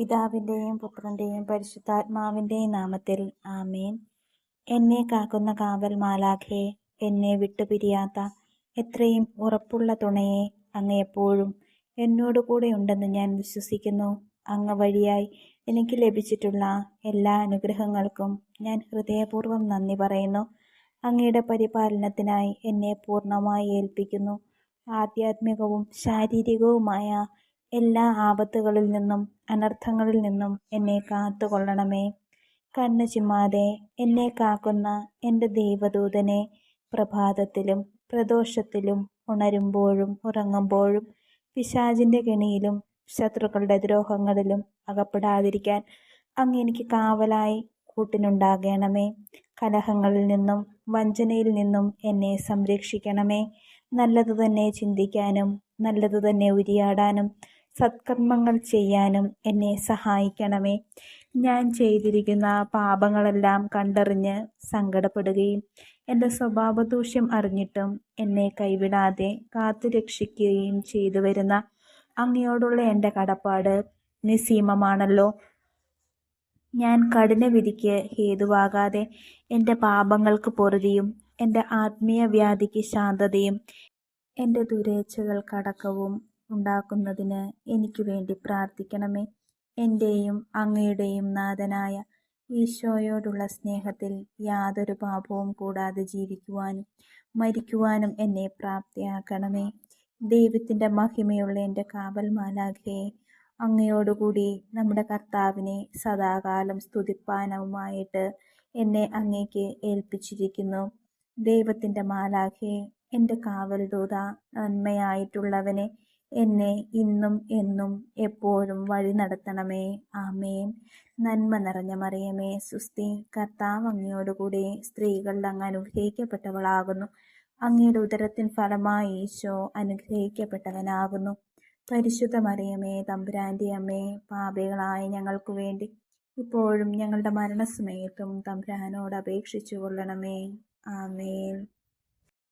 പിതാവിന്റെയും പുത്രന്റെയും പരിശുദ്ധാത്മാവിന്റെയും നാമത്തിൽ ആമേൻ. എന്നെ കാക്കുന്ന കാവൽ മാലാഖേ എന്നെ വിട്ടുപിരിയാത്ത എത്രയും ഉറപ്പുള്ള തുണയെ അങ്ങ് എപ്പോഴും എന്നോട് കൂടെ ഉണ്ടെന്ന് ഞാൻ വിശ്വസിക്കുന്നു. അങ്ങ് വഴിയായി എനിക്ക് ലഭിച്ചിട്ടുള്ള എല്ലാ അനുഗ്രഹങ്ങൾക്കും ഞാൻ ഹൃദയപൂർവം നന്ദി പറയുന്നു. അങ്ങയുടെ പരിപാലനത്തിനായി എന്നെ പൂർണമായി ഏൽപ്പിക്കുന്നു. ആധ്യാത്മികവും ശാരീരികവുമായ എല്ലാ ആപത്തുകളിൽ നിന്നും അനർത്ഥങ്ങളിൽ നിന്നും എന്നെ കാത്തുകൊള്ളണമേ. കണ്ണു ചിമ്മാതെ എന്നെ കാക്കുന്ന എന്റെ ദൈവദൂതനെ പ്രഭാതത്തിലും പ്രദോഷത്തിലും ഉണരുമ്പോഴും ഉറങ്ങുമ്പോഴും പിശാചിന്റെ കെണിയിലും ശത്രുക്കളുടെ ദ്രോഹങ്ങളിലും അകപ്പെടാതിരിക്കാൻ അങ്ങ് എനിക്ക് കാവലായി കൂട്ടിനുണ്ടാകണമേ. കലഹങ്ങളിൽ നിന്നും വഞ്ചനയിൽ നിന്നും എന്നെ സംരക്ഷിക്കണമേ. നല്ലതു തന്നെ ചിന്തിക്കാനും നല്ലതു തന്നെ ഉരിയാടാനും സത്കർമ്മങ്ങൾ ചെയ്യാനും എന്നെ സഹായിക്കണമേ. ഞാൻ ചെയ്തിരിക്കുന്ന പാപങ്ങളെല്ലാം കണ്ടറിഞ്ഞ് സങ്കടപ്പെടുകയും എന്റെ സ്വഭാവദൂഷ്യം അറിഞ്ഞിട്ടും എന്നെ കൈവിടാതെ കാത്തു രക്ഷിക്കുകയും ചെയ്തു വരുന്ന അങ്ങയോടുള്ള എന്റെ കടപ്പാട് നിസീമമാണല്ലോ ഞാൻ കഠിന വിധിക്ക് ഹേതുവാകാതെ എന്റെ പാപങ്ങൾക്ക് പൊറുതിയും എന്റെ ആത്മീയ വ്യാധിക്ക് ശാന്തതയും എന്റെ ദുരേച്ഛകൾക്കടക്കവും ഉണ്ടാക്കുന്നതിന് എനിക്ക് വേണ്ടി പ്രാർത്ഥിക്കണമേ. എന്റെയും അങ്ങയുടെയും നാഥനായ ഈശോയോടുള്ള സ്നേഹത്തിൽ യാതൊരു പാപവും കൂടാതെ ജീവിക്കുവാനും മരിക്കുവാനും എന്നെ പ്രാപ്തിയാക്കണമേ. ദൈവത്തിന്റെ മഹിമയുള്ള എന്റെ കാവൽ മാലാഖയെ അങ്ങയോടുകൂടി നമ്മുടെ കർത്താവിനെ സദാകാലം സ്തുതിപ്പാനവുമായിട്ട് എന്നെ അങ്ങേക്ക് ഏൽപ്പിച്ചിരിക്കുന്നു. ദൈവത്തിന്റെ മാലാഖയെ എന്റെ കാവൽ ദൂത നന്മയായിട്ടുള്ളവനെ എന്നെ ഇന്നും എന്നും എപ്പോഴും വഴി നടത്തണമേ. ആമേൻ. നന്മ നിറഞ്ഞ മറിയമേ സുസ്തി കർത്താവ് അങ്ങയോടുകൂടി സ്ത്രീകൾ അങ്ങ് അനുഗ്രഹിക്കപ്പെട്ടവളാകുന്നു. അങ്ങയുടെ ഉദരത്തിൻ ഫലമായി ഈശോ അനുഗ്രഹിക്കപ്പെട്ടവനാകുന്നു. പരിശുദ്ധ മറിയമേ തമ്പുരാന്റെ അമ്മേ പാപികളായ ഞങ്ങൾക്ക് വേണ്ടി ഇപ്പോഴും ഞങ്ങളുടെ മരണസമയത്തും തമ്പുരാനോട് അപേക്ഷിച്ചു കൊള്ളണമേ. ആമേൻ.